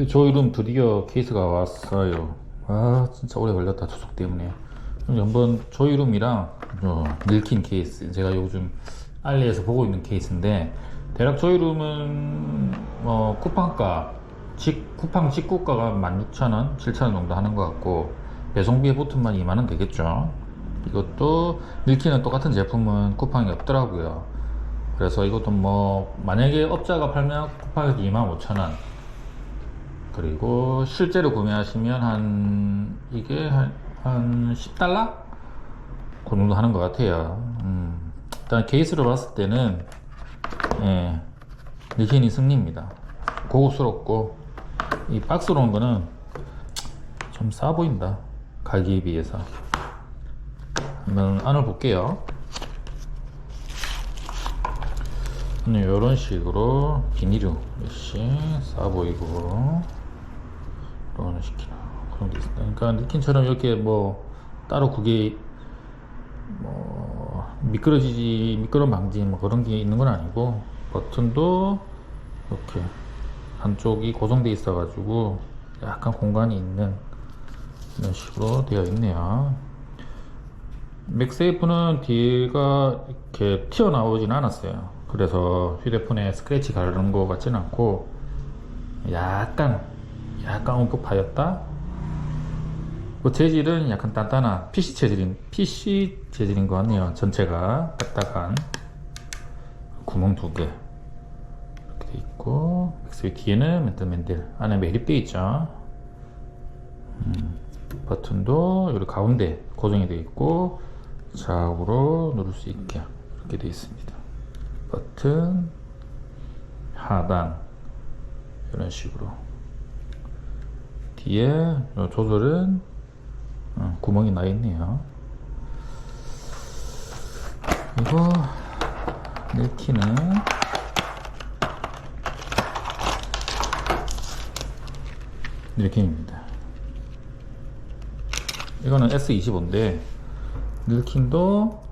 이 조이룸 드디어 케이스가 왔어요. 아 진짜 오래 걸렸다 투숙 때문에. 한번 조이룸이랑 어, 밀킨 케이스 제가 요즘 알리에서 보고 있는 케이스인데 대략 조이룸은 어, 쿠팡가 직, 쿠팡 직구가가 16,000원, 7,000원 정도 하는 것 같고 배송비에 붙으면 2만원 되겠죠. 이것도 밀킨은 똑같은 제품은 쿠팡이 없더라고요. 그래서 이것도 뭐 만약에 업자가 팔면 쿠팡에서 25,000원 그리고 실제로 구매하시면 한 이게 한, 한 10달러? 그 정도 하는 것 같아요. 음. 일단 케이스로 봤을 때는 예, 밀킨이 승리입니다. 고급스럽고 이 박스로 온 거는 좀 싸 보인다. 가격에 비해서. 한번 안을 볼게요. 이런 식으로 비닐로 역시 싸 보이고 이런 식으로 그런 게 있습니다. 그러니까 느낌처럼 이렇게 뭐 따로 그게 뭐 미끄러지지 미끄럼 방지 뭐 그런 게 있는 건 아니고 버튼도 이렇게 한쪽이 고정돼 있어 가지고 약간 공간이 있는 이런 식으로 되어 있네요 맥세이프는 뒤가 이렇게 튀어나오진 않았어요 그래서 휴대폰에 스크래치 가르는 것 같지는 않고 약간 약간 파였다? 그 재질은 약간 단단한 PC 재질인 PC 재질인 것 같네요. 전체가. 딱딱한. 구멍 두 개. 이렇게 돼 있고 맥스위 뒤에는 맨들맨들. 안에 매립되어 있죠. 음, 버튼도 여기 가운데 고정이 되어 있고 좌우로 누를 수 있게 이렇게 되어 있습니다. 버튼 하단. 이런 식으로 뒤에 요 조절은 어, 구멍이 나 있네요. 이거 밀키는 밀킨입니다. 이거는 S25인데 밀킨도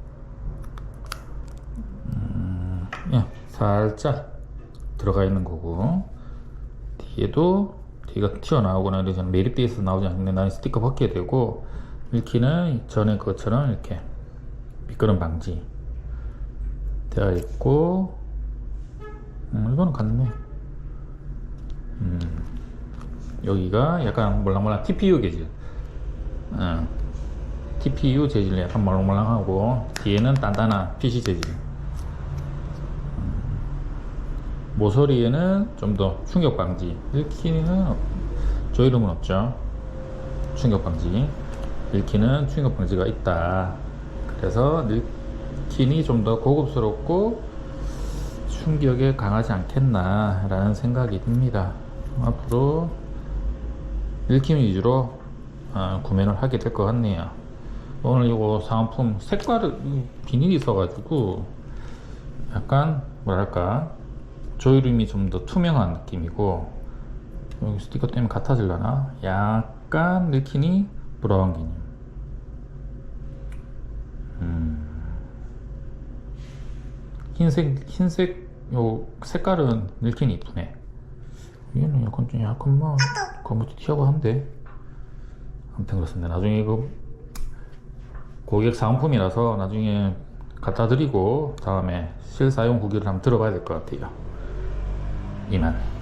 음, 예, 살짝 들어가 있는 거고 뒤에도 뒤가 튀어나오거나 매립되어 있어 나오지 않는데 나는 스티커 벗게 되고 밀키는 전에 것처럼 이렇게 미끄럼 방지 되어 있고 음, 이거는 같네. 음, 여기가 약간 몰랑몰랑 TPU 재질. 음, TPU 재질 약간 몰랑몰랑하고 뒤에는 단단한 PC 재질 모서리에는 좀 더 충격 방지. 밀키는 저 이름은 없죠. 충격 방지. 밀키는 충격 방지가 있다. 그래서 밀킨이 좀 더 고급스럽고 충격에 강하지 않겠나 라는 생각이 듭니다. 앞으로 밀킨 위주로 어, 구매를 하게 될 것 같네요. 오늘 이거 상품 색깔은 비닐이 있어 가지고 약간 뭐랄까 조이름이 좀 더 투명한 느낌이고 여기 스티커 때문에 같아질려나? 약간 밀키니 브라운 음. 흰색 흰색 요 색깔은 밀키니 이쁘네. 얘는 약간 좀 약간 막 검은 튀어가 한데. 아무튼 그렇습니다. 나중에 이거 고객 사은품이라서 나중에 갖다 드리고 다음에 실사용 후기를 한번 들어봐야 될 것 같아요 이만